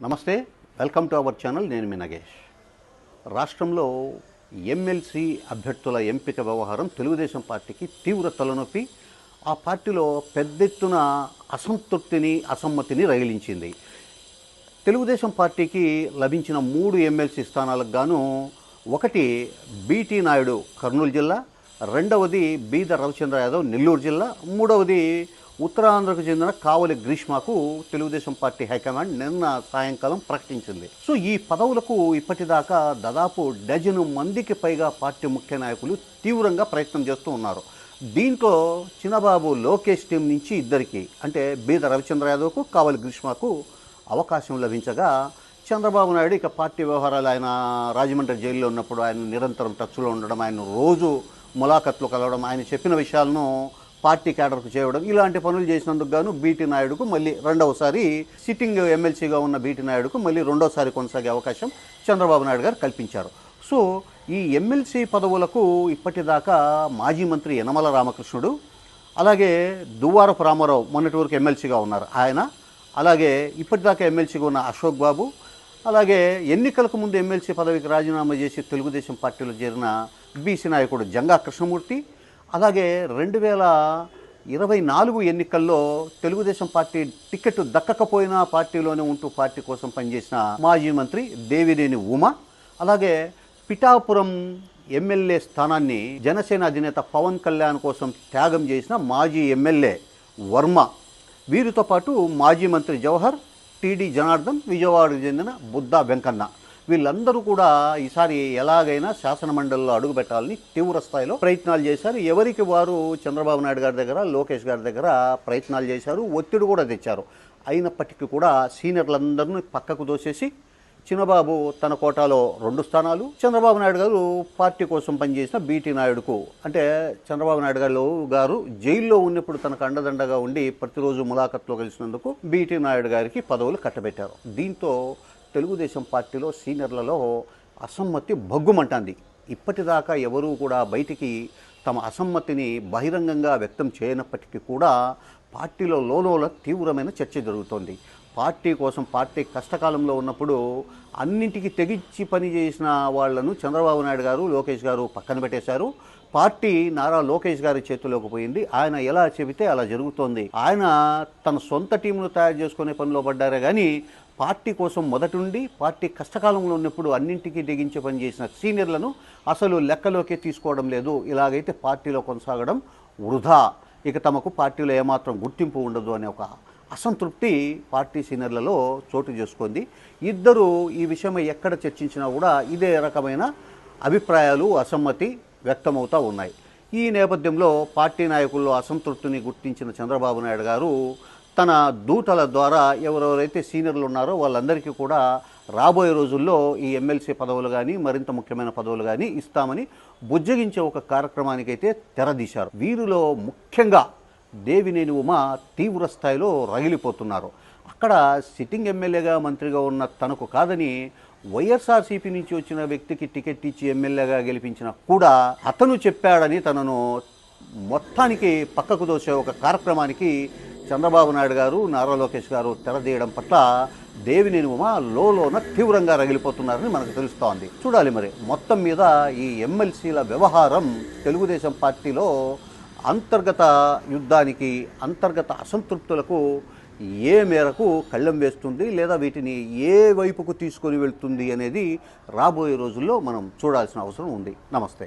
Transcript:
నమస్తే welcome to our channel నేను మీ నగేష్. రాష్ట్రంలో ఎమ్మెల్సీ అభ్యర్థుల ఎంపిక వ్యవహారం తెలుగుదేశం పార్టీకి తీవ్ర తలనొప్పి. ఆ పార్టీలో పెద్ద ఎత్తున అసంతృప్తిని అసమ్మతిని రగిలించింది తెలుగుదేశం పార్టీకి లభించిన మూడు ఎమ్మెల్సీ స్థానాలకు గాను ఒకటి బీటీ నాయుడు కర్నూలు జిల్లా రెండవది బీద రవిచంద్ర యాదవ్ నెల్లూరు జిల్లా మూడవది ఉత్తరాంధ్రకు చెందిన కావలి గ్రీష్మకు తెలుగుదేశం పార్టీ హైకమాండ్ నిన్న సాయంకాలం ప్రకటించింది. సో ఈ పదవులకు ఇప్పటిదాకా దాదాపు డజను మందికి పైగా పార్టీ ముఖ్య నాయకులు తీవ్రంగా ప్రయత్నం చేస్తూ ఉన్నారు. దీంట్లో చిన్నబాబు లోకేష్ టీం నుంచి ఇద్దరికి అంటే బీద రవిచంద్ర యాదవ్కు కావలి గ్రీష్మకు అవకాశం లభించగా చంద్రబాబు నాయుడు ఇక పార్టీ వ్యవహారాలు ఆయన రాజమండ్రి జైల్లో ఉన్నప్పుడు ఆయన నిరంతరం టచ్లో ఉండడం ఆయన రోజు ములాఖత్లు కలవడం ఆయన చెప్పిన విషయాలను పార్టీ క్యాడర్కు చేయడం ఇలాంటి పనులు చేసినందుకు గాను బీటీ నాయుడుకు మళ్ళీ రెండవసారి సిట్టింగ్ ఎమ్మెల్సీగా ఉన్న బీటీ నాయుడుకు మళ్ళీ రెండోసారి కొనసాగే అవకాశం చంద్రబాబు నాయుడు గారు కల్పించారు. సో ఈ ఎమ్మెల్సీ పదవులకు ఇప్పటిదాకా మాజీ మంత్రి యనమల రామకృష్ణుడు అలాగే దువ్వారపు రామారావు మొన్నటి వరకు ఎమ్మెల్సీగా ఉన్నారు ఆయన అలాగే ఇప్పటిదాకా ఎమ్మెల్సీగా ఉన్న అశోక్ బాబు అలాగే ఎన్నికలకు ముందు ఎమ్మెల్సీ పదవికి రాజీనామా చేసి తెలుగుదేశం పార్టీలో చేరిన బీసీ నాయకుడు జంగా కృష్ణమూర్తి అలాగే రెండు వేల ఇరవై నాలుగు ఎన్నికల్లో తెలుగుదేశం పార్టీ టికెట్ దక్కకపోయినా పార్టీలోనే ఉంటూ పార్టీ కోసం పనిచేసిన మాజీ మంత్రి దేవినేని ఉమ అలాగే పిఠాపురం ఎమ్మెల్యే స్థానాన్ని జనసేన అధినేత పవన్ కళ్యాణ్ కోసం త్యాగం చేసిన మాజీ ఎమ్మెల్యే వర్మ. వీరితో పాటు మాజీ మంత్రి జవహర్ టీడీ జనార్దన్ విజయవాడకు చెందిన బుద్ధా వెంకన్న. వీళ్ళందరూ కూడా ఈసారి ఎలాగైనా శాసనమండలిలో అడుగుపెట్టాలని తీవ్ర స్థాయిలో ప్రయత్నాలు చేశారు. ఎవరికి వారు? చంద్రబాబు నాయుడు గారి దగ్గర లోకేష్ గారి దగ్గర ప్రయత్నాలు చేశారు ఒత్తిడి కూడా తెచ్చారు. అయినప్పటికీ కూడా సీనియర్లందరినీ పక్కకు దోసేసి చిన్నబాబు తన కోటాలో రెండు స్థానాలు చంద్రబాబు నాయుడు గారు పార్టీ కోసం పనిచేసిన బీటీ నాయుడుకు. అంటే చంద్రబాబు నాయుడు గారు గారు జైల్లో ఉన్నప్పుడు తనకు అండదండగా ఉండి ప్రతిరోజు ములాఖత్లో కలిసినందుకు బీటీ నాయుడు గారికి పదవులు కట్టబెట్టారు. దీంతో తెలుగుదేశం పార్టీలో సీనియర్లలో అసమ్మతి భగ్గుమంటుంది. ఇప్పటిదాకా ఎవరూ కూడా బయటికి తమ అసమ్మతిని బహిరంగంగా వ్యక్తం చేయనప్పటికీ కూడా పార్టీలో లోలోల తీవ్రమైన చర్చ జరుగుతోంది. పార్టీ కోసం పార్టీ కష్టకాలంలో ఉన్నప్పుడు అన్నింటికి తెగించి పని చేసిన వాళ్ళను చంద్రబాబు నాయుడు గారు లోకేష్ గారు పక్కన పెట్టేశారు. పార్టీ నారా లోకేష్ గారి చేతిలోకి పోయింది. ఆయన ఎలా చెబితే అలా జరుగుతోంది. ఆయన తన సొంత టీంను తయారు చేసుకునే పనిలో పడ్డారే కానీ పార్టీ కోసం మొదటుండి పార్టీ కష్టకాలంలో ఉన్నప్పుడు అన్నింటికీ దిగించి పనిచేసిన సీనియర్లను అసలు లెక్కలోకే తీసుకోవడం లేదు. ఇలాగైతే పార్టీలో కొనసాగడం వృధా. ఇక తమకు పార్టీలో ఏమాత్రం గుర్తింపు ఉండదు అనే ఒక అసంతృప్తి పార్టీ సీనియర్లలో చోటు చేసుకుంది. ఇద్దరు ఈ విషయమై ఎక్కడ చర్చించినా కూడా ఇదే రకమైన అభిప్రాయాలు అసమ్మతి వ్యక్తమవుతూ ఉన్నాయి. ఈ నేపథ్యంలో పార్టీ నాయకుల్లో అసంతృప్తిని గుర్తించిన చంద్రబాబు నాయుడు గారు తన దూతల ద్వారా ఎవరెవరైతే సీనియర్లు ఉన్నారో వాళ్ళందరికీ కూడా రాబోయే రోజుల్లో ఈ ఎమ్మెల్సీ పదవులు కానీ మరింత ముఖ్యమైన పదవులు కానీ ఇస్తామని బుజ్జగించే ఒక కార్యక్రమానికైతే తెరదీశారు. వీరిలో ముఖ్యంగా దేవినేని ఉమ తీవ్ర స్థాయిలో రగిలిపోతున్నారు. అక్కడ సిట్టింగ్ ఎమ్మెల్యేగా మంత్రిగా ఉన్న తనకు కాదని వైఎస్ఆర్సీపీ నుంచి వచ్చిన వ్యక్తికి టికెట్ ఇచ్చి ఎమ్మెల్యేగా గెలిపించిన కూడా అతను చెప్పాడని తనను మొత్తానికి పక్కకు దోసే ఒక కార్యక్రమానికి చంద్రబాబు నాయుడు గారు నారా లోకేష్ గారు తెరదీయడం పట్ల దేవినేని ఉమ లోన తీవ్రంగా రగిలిపోతున్నారని మనకు తెలుస్తోంది. చూడాలి మరి మొత్తం మీద ఈ ఎమ్మెల్సీల వ్యవహారం తెలుగుదేశం పార్టీలో అంతర్గత యుద్ధానికి అంతర్గత అసంతృప్తులకు ఏ మేరకు కళ్ళెం వేస్తుంది లేదా వీటిని ఏ వైపుకు తీసుకొని వెళ్తుంది అనేది రాబోయే రోజుల్లో మనం చూడాల్సిన అవసరం ఉంది. నమస్తే.